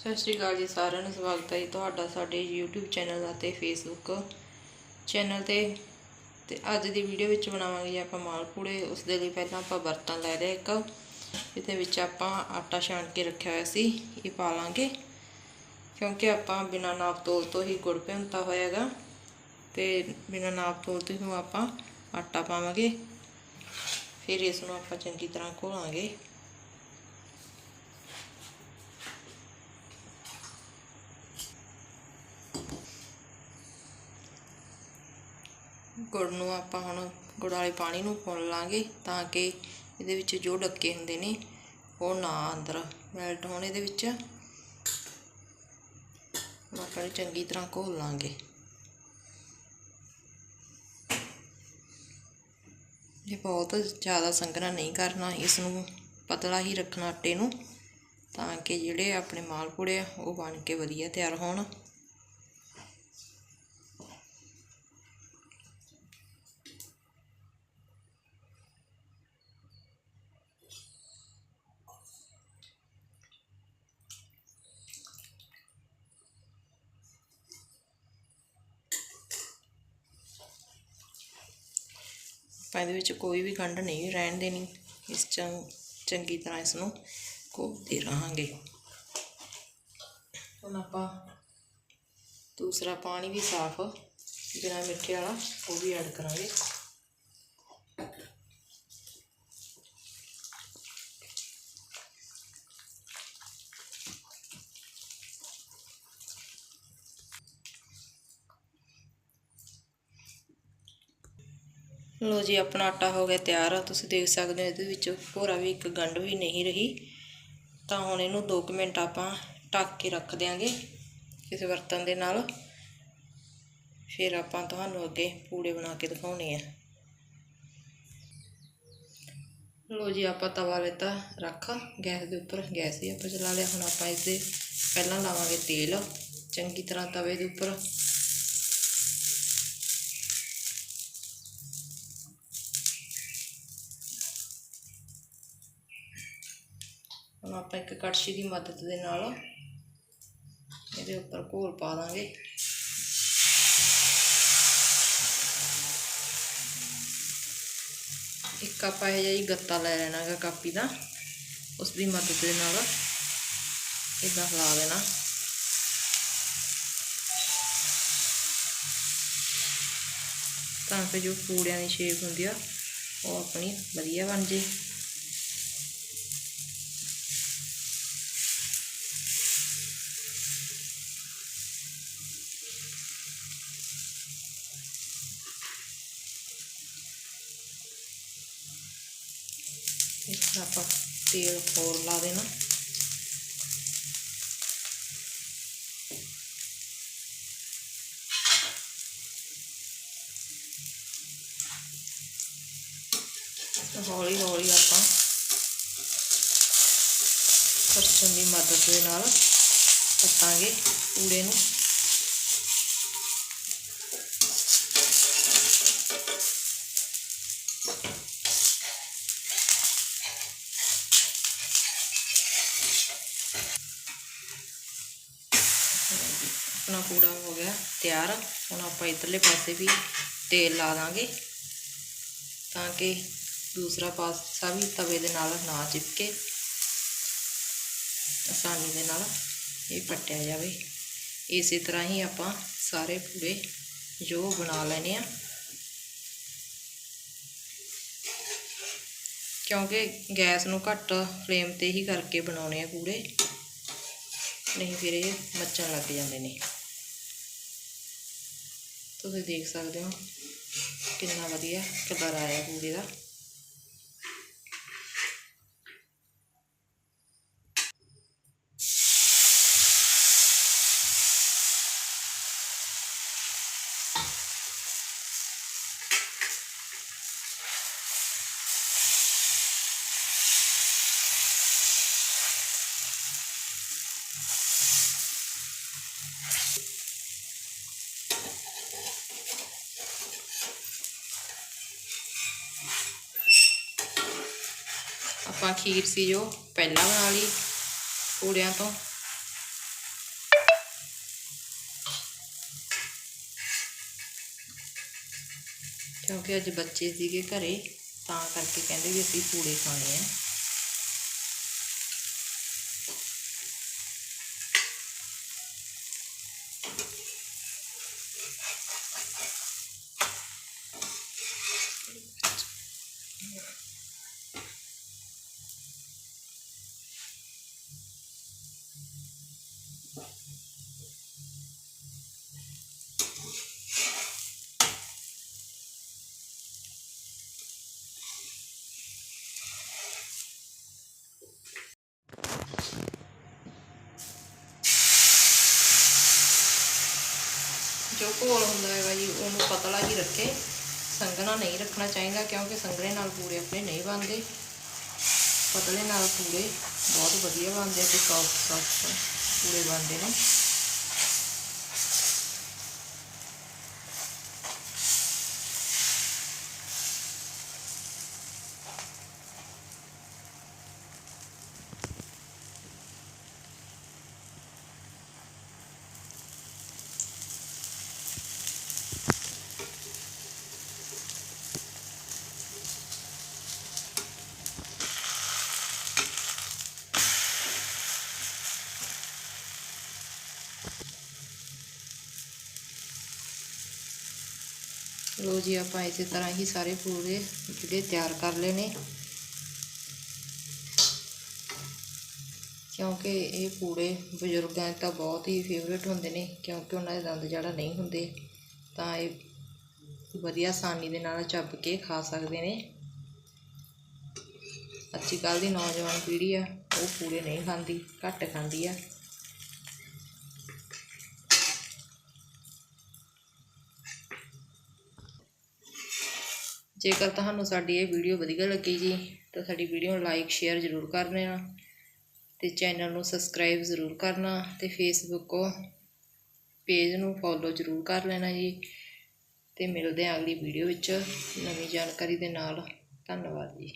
ਸਤਿ ਸ਼੍ਰੀ ਅਕਾਲ ਜੀ ਸਾਰਿਆਂ ਨੂੰ, ਸਵਾਗਤ ਹੈ ਜੀ ਤੁਹਾਡਾ ਸਾਡੇ YouTube ਚੈਨਲ ਅਤੇ Facebook ਚੈਨਲ ਤੇ। ਤੇ ਅੱਜ ਦੀ ਵੀਡੀਓ ਵਿੱਚ ਬਣਾਵਾਂਗੇ ਜੀ ਆਪਾਂ ਮਾਲਪੂੜੇ ਉਸ ਦੇ ਲਈ ਪਹਿਲਾਂ ਆਪਾਂ ਬਰਤਨ ਲੈ ਲਿਆ ਇੱਕ। ਇਹਦੇ ਵਿੱਚ ਆਪਾਂ ਆਟਾ ਛਾਣ ਕੇ ਰੱਖਿਆ ਹੋਇਆ ਸੀ, ਇਹ ਪਾ ਲਾਂਗੇ। ਕਿਉਂਕਿ ਆਪਾਂ ਬਿਨਾਂ ਨਾਪ ਤੋਲ ਤੋਂ ਹੀ ਗੁੜ ਭਿਉਂਤਾ ਹੋਇਆਗਾ ਤੇ ਬਿਨਾਂ ਨਾਪ ਤੋਲ ਤੋਂ ਹੀ ਆਪਾਂ ਆਟਾ ਪਾਵਾਂਗੇ। ਫਿਰ ਇਸ ਨੂੰ ਆਪਾਂ ਚੰਗੀ ਤਰ੍ਹਾਂ ਘੋਲਾਂਗੇ। ਗੁੜ ਨੂੰ ਆਪਾਂ ਹੁਣ ਗੁੜ ਵਾਲੇ ਪਾਣੀ ਨੂੰ ਪੁਣ ਲਾਂਗੇ ਤਾਂ ਕਿ ਇਹਦੇ ਵਿੱਚ ਜੋ ਡੱਕੇ ਹੁੰਦੇ ਨੇ ਉਹ ਨਾ ਅੰਦਰ ਮੈਲਟ ਹੋਣ ਇਹਦੇ ਵਿੱਚ। ਆਪਾਂ ਨੂੰ ਚੰਗੀ ਤਰ੍ਹਾਂ ਘੋਲ ਲਾਂਗੇ। ਇਹ ਬਹੁਤ ਜ਼ਿਆਦਾ ਸੰਘਣਾ ਨਹੀਂ ਕਰਨਾ, ਇਸ ਨੂੰ ਪਤਲਾ ਹੀ ਰੱਖਣਾ ਆਟੇ ਨੂੰ ਤਾਂ ਕਿ ਜਿਹੜੇ ਆਪਣੇ ਮਾਲਪੂੜੇ ਆ, ਉਹ ਬਣ ਕੇ ਵਧੀਆ ਤਿਆਰ ਹੋਣ। ਆਪਾਂ ਇਹਦੇ ਵਿੱਚ ਕੋਈ ਵੀ ਗੰਢ ਨਹੀਂ, ਰਹਿਣ ਦੇਣੀ। ਇਸ ਚੰ, ਚੰਗੀ ਤਰ੍ਹਾਂ ਇਸ ਨੂੰ ਘੋਲਦੇ ਰਹਾਂਗੇ। ਹੁਣ ਆਪਾਂ ਦੂਸਰਾ ਪਾਣੀ ਵੀ ਸਾਫ਼ ਬਿਨਾਂ ਮਿੱਠੇ ਵਾਲਾ, ਉਹ ਵੀ ਐਡ ਕਰਾਂਗੇ। ਲੋ ਜੀ, ਆਪਣਾ ਆਟਾ ਹੋ ਗਿਆ ਤਿਆਰ। ਆ ਤੁਸੀਂ ਦੇਖ ਸਕਦੇ ਹੋ ਇਹਦੇ ਵਿੱਚ ਭੋਰਾ ਵੀ ਇੱਕ ਗੰਢ ਵੀ ਨਹੀਂ ਰਹੀ। ਤਾਂ ਹੁਣ ਇਹਨੂੰ 2 ਮਿੰਟ ਆਪਾਂ ਢੱਕ ਕੇ ਰੱਖ ਦਿਆਂਗੇ ਕਿਸੇ ਬਰਤਨ ਦੇ ਨਾਲ। ਫਿਰ ਆਪਾਂ ਤੁਹਾਨੂੰ ਅੱਗੇ ਪੂੜੇ ਬਣਾ ਕੇ ਦਿਖਾਉਣੇ ਆ। ਲੋ ਜੀ, ਆਪਾਂ ਤਵਾ ਲੈਤਾ, ਰੱਖ। ਗੈਸ ਦੇ ਉੱਪਰ ਗੈਸ ਹੀ ਆਪਾਂ ਚਲਾ ਲਿਆ। ਹੁਣ ਆਪਾਂ ਇਸ ਦੇ ਪਹਿਲਾਂ ਲਾਵਾਂਗੇ ਤੇਲ। ਚੰਗੀ ਤਰ੍ਹਾਂ ਤਵੇ ਦੇ ਉੱਪਰ ਹੁਣ ਆਪਾਂ ਇੱਕ ਕੜਛੀ ਦੀ ਮਦਦ ਦੇ ਨਾਲ ਇਹਦੇ ਉੱਪਰ ਘੋਲ ਪਾ ਦਾਂਗੇ। ਇੱਕ ਆਪਾਂ ਇਹ ਜਿਹਾ ਹੀ ਗੱਤਾ ਲੈ ਲੈਣਾਗਾ ਕਾਪੀ ਦਾ ਉਸ ਦੀ ਮਦਦ ਦੇ ਨਾਲ ਇਦਾਂ ਹਿਲਾ ਦੇਣਾ। ਤਾਂ ਕਿ ਜੋ ਪੂੜਿਆਂ ਦੀ ਸ਼ੇਪ ਹੁੰਦੀ ਆ, ਉਹ ਆਪਣੀ ਵਧੀਆ ਬਣ ਜੇ। ਆਪਾਂ ਤੇਲ ਹੋਰ ਲਾ ਦੇਣਾ। ਹੌਲੀ ਹੌਲੀ ਆਪਾਂ ਕਰਛਣ ਦੀ ਮਦਦ ਦੇ ਨਾਲ ਕੱਟਾਂਗੇ ਪੂੜੇ ਨੂੰ। ਆਪਣਾ ਪੂੜਾ ਹੋ ਗਿਆ ਤਿਆਰ। ਹੁਣ ਆਪਾਂ ਇਧਰਲੇ ਪਾਸੇ ਵੀ ਤੇਲ ਲਾ ਦਾਂਗੇ ਤਾਂ ਕਿ ਦੂਸਰਾ ਪਾਸਾ ਵੀ ਤਵੇ ਦੇ ਨਾਲ ਨਾ ਚਿਪਕੇ, ਆਸਾਨੀ ਦੇ ਨਾਲ ਇਹ ਪੱਟਿਆ ਜਾਵੇ। ਇਸੇ ਤਰ੍ਹਾਂ ਹੀ ਆਪਾਂ ਸਾਰੇ ਪੂੜੇ ਜੋ ਬਣਾ ਲੈਣੇ ਆ। ਕਿਉਂਕਿ ਗੈਸ ਨੂੰ ਘੱਟ ਫਲੇਮ ਤੇ ਹੀ ਕਰਕੇ ਬਣਾਉਣੇ ਆ ਪੂੜੇ ਨਹੀਂ ਫਿਰ ਇਹ ਮੱਚਣ ਲੱਗ ਜਾਂਦੇ ਨੇ। ਤੁਸੀਂ ਦੇਖ ਸਕਦੇ ਹੋ ਕਿੰਨਾ ਵਧੀਆ ਕਲਰ ਆਇਆ ਪੂੜੇ ਦਾ। ਆਪਾਂ ਖੀਰ ਸੀ ਜੋ ਪਹਿਲਾਂ ਬਣਾ ਲਈ ਪੂੜਿਆਂ ਤੋਂ। ਕਿਉਂਕਿ ਅੱਜ ਬੱਚੇ ਸੀਗੇ ਘਰੇ, ਤਾਂ ਕਰਕੇ ਕਹਿੰਦੇ ਵੀ ਅਸੀਂ ਪੂੜੇ ਖਾਣੇ ਆ। ਘੋਲ ਹੁੰਦਾ ਉਹਨੂੰ ਪਤਲਾ ਹੀ ਰੱਖੇ। ਸੰਘਣਾ ਨਹੀਂ ਰੱਖਣਾ ਚਾਹੀਦਾ ਕਿਉਂਕਿ ਸੰਘਣੇ ਨਾਲ ਪੂੜੇ ਆਪਣੇ ਨਹੀਂ ਬਣਦੇ। ਪਤਲੇ ਨਾਲ ਪੂਰੇ ਬਹੁਤ ਵਧੀਆ ਬਣਦੇ ਤੇ ਸੌਫਟ ਸੌਫਟ ਪੂਰੇ ਬਣਦੇ ਨੇ। ਲੋ ਜੀ, ਆਪਾਂ ਇਸੇ ਤਰ੍ਹਾਂ ਹੀ ਸਾਰੇ ਪੂੜੇ ਜਿਹੜੇ ਤਿਆਰ ਕਰ ਲਏ ਨੇ। ਕਿਉਂਕਿ ਇਹ ਪੂੜੇ ਬਜ਼ੁਰਗਾਂ ਦੇ ਤਾਂ ਬਹੁਤ ਹੀ ਫੇਵਰੇਟ ਹੁੰਦੇ ਨੇ, ਕਿਉਂਕਿ ਉਹਨਾਂ ਦੇ ਦੰਦ ਜਿਹੜਾ ਨਹੀਂ ਹੁੰਦੇ, ਤਾਂ ਇਹ ਵਧੀਆ ਆਸਾਨੀ ਦੇ ਨਾਲ ਚੱਬ ਕੇ ਖਾ ਸਕਦੇ ਨੇ। ਅੱਜ ਕੱਲ੍ਹ ਦੀ ਨੌਜਵਾਨ ਪੀੜ੍ਹੀ ਆ, ਉਹ ਪੂੜੇ ਨਹੀਂ ਖਾਂਦੀ, ਘੱਟ ਖਾਂਦੀ ਆ। ਜੇਕਰ ਤੁਹਾਨੂੰ ਸਾਡੀ ਇਹ ਵੀਡੀਓ ਵਧੀਆ ਲੱਗੀ ਜੀ, ਤਾਂ ਸਾਡੀ ਵੀਡੀਓ ਨੂੰ ਲਾਈਕ ਸ਼ੇਅਰ ਜ਼ਰੂਰ ਕਰ ਦੇਣਾ ਤੇ ਚੈਨਲ ਨੂੰ ਸਬਸਕ੍ਰਾਈਬ ਜ਼ਰੂਰ ਕਰਨਾ ਤੇ ਫੇਸਬੁੱਕ ਪੇਜ ਨੂੰ ਫੋਲੋ ਜ਼ਰੂਰ ਕਰ ਲੈਣਾ ਜੀ ਤੇ ਮਿਲਦੇ ਹਾਂ ਅਗਲੀ ਵੀਡੀਓ ਵਿੱਚ ਨਵੀਂ ਜਾਣਕਾਰੀ ਦੇ ਨਾਲ। ਧੰਨਵਾਦ ਜੀ।